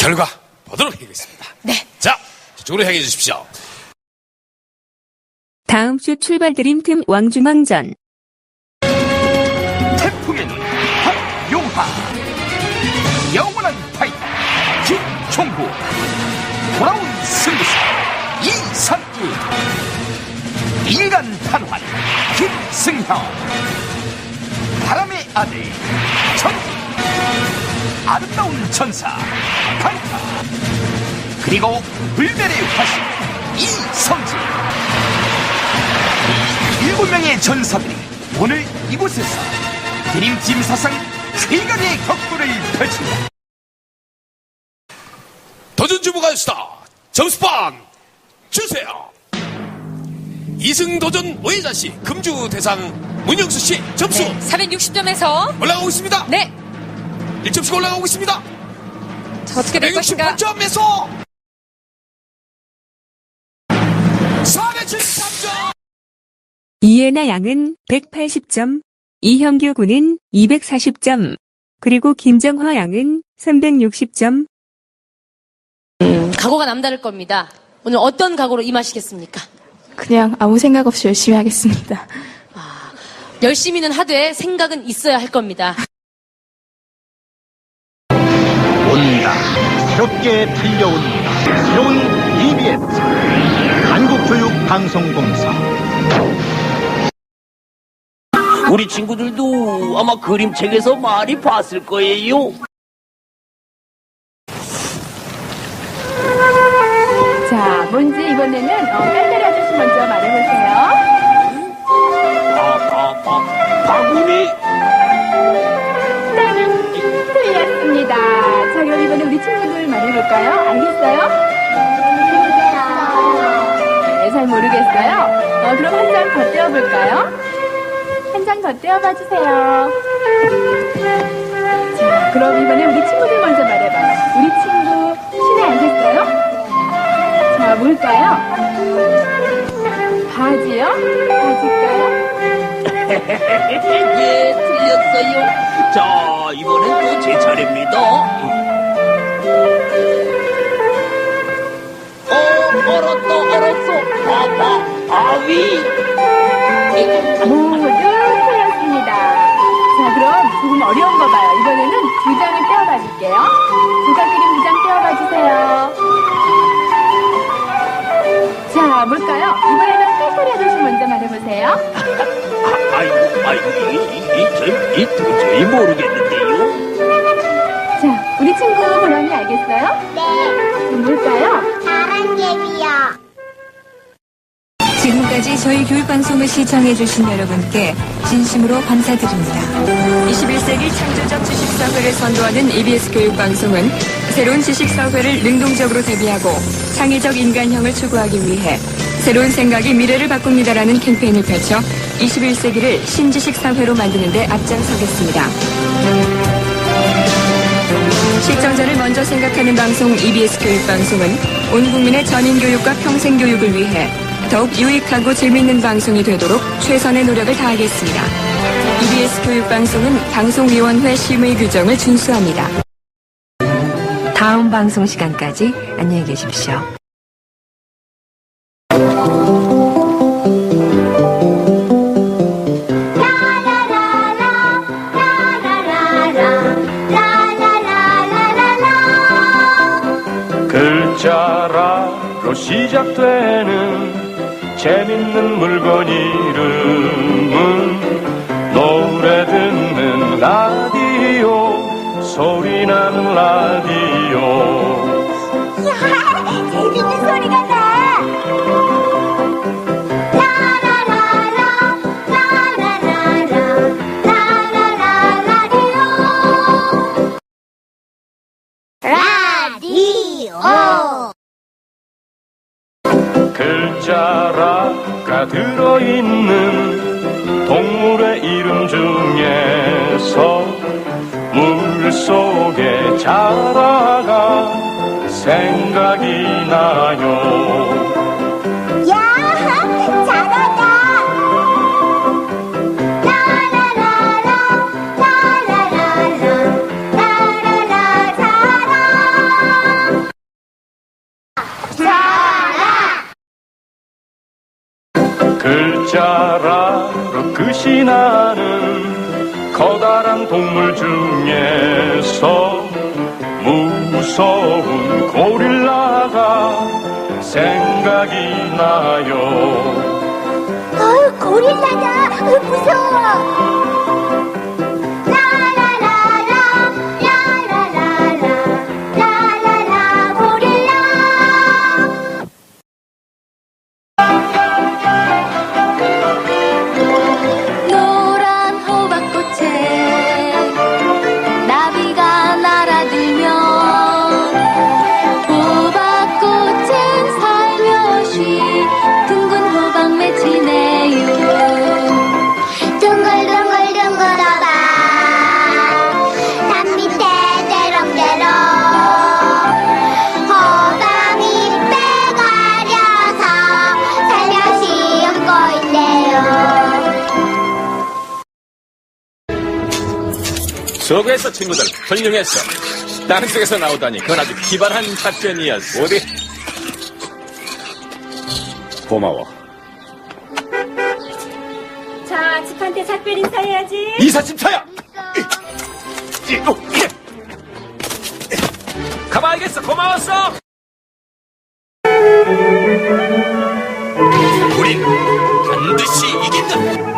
결과 보도록 하겠습니다. 네. 자, 저쪽으로 향해 주십시오. 다음 주 출발 드림팀 왕중왕전. 태풍의 눈 박용하 영원한 파이터 김종구 돌아온 승부수 이상규 인간 탄환 김승형 바람의 아들 아름다운 천사 강타 그리고 불멸의 화신 이성진 일곱 명의 전사들이 오늘 이곳에서 드림팀 사상 최강의 격돌을 펼친다. 도전 주부 가수다. 점수판 주세요. 이승 도전 오해자 씨, 금주 대상 문영수 씨 점수 네. 460점에서 올라가고 있습니다. 네. 1점씩 올라가고 있습니다. 자, 어떻게 될 것인가? 168점에서 473점. 이예나 양은 180점, 이형규 군은 240점, 그리고 김정화 양은 360점, 각오가 남다를 겁니다. 오늘 어떤 각오로 임하시겠습니까? 그냥 아무 생각 없이 열심히 하겠습니다. 열심히는 하되 생각은 있어야 할 겁니다. 새롭게 달려온다. 새로운 EBS. 한국교육방송공사. 우리 친구들도 아마 그림책에서 많이 봤을 거예요. 자, 뭔지 이번에는 어, 깐다리 아저씨 먼저 말해보세요. 바, 바, 바, 바구니. 친구들 말해볼까요? 알겠어요? 네, 잘 모르겠어요. 어, 그럼 한 장 더 떼어볼까요? 한 장 더 떼어봐 주세요. 자, 그럼 이번에 우리 친구들 먼저 말해봐요. 우리 친구 신에 알겠어요? 자, 뭘까요? 바지요? 바지일까요? 예, 틀렸어요. 자, 이번엔 또 제 차례입니다. 알았어. 바바, 바위. 모두 틀렸습니다. 자, 그럼 조금 어려운 거 봐요. 이번에는 두 장을 떼어봐 줄게요. 조각 그림 두 장 떼어봐 주세요. 자, 뭘까요? 이번에는 떼소리 아저씨 먼저 말해보세요. 아, 아이고, 아이고, 이, 이, 이, 저, 이 도저히 모르겠는데요. 자, 우리 친구 보람이 알겠어요? 네. 뭘까요? 지금까지 저희 교육방송을 시청해주신 여러분께 진심으로 감사드립니다. 21세기 창조적 지식사회를 선도하는 EBS 교육방송은 새로운 지식사회를 능동적으로 대비하고 창의적 인간형을 추구하기 위해 새로운 생각이 미래를 바꿉니다라는 캠페인을 펼쳐 21세기를 신지식사회로 만드는 데 앞장서겠습니다. 시청자를 먼저 생각하는 방송 EBS 교육방송은 온 국민의 전인교육과 평생교육을 위해 더욱 유익하고 재미있는 방송이 되도록 최선의 노력을 다하겠습니다. EBS 교육방송은 방송위원회 심의 규정을 준수합니다. 다음 방송 시간까지 안녕히 계십시오. 자라로 시작되는 재밌는 물건 이름은 노래 듣 들어있는 동물의 이름 중에서 물속에 자라가 생각이 나요 짜라로 끝이 나는 커다란 동물 중에서 무서운 고릴라가 생각이 나요. 어휴, 고릴라다. 으, 무서워. 수고했어 친구들 훌륭했어. 땅속에서 나오다니 그건 아주 기발한 작전이었어. 어디? 고마워. 자, 집한테 작별 인사해야지. 이사집차야! 가봐야겠어. 고마웠어. 우린 반드시 이긴다.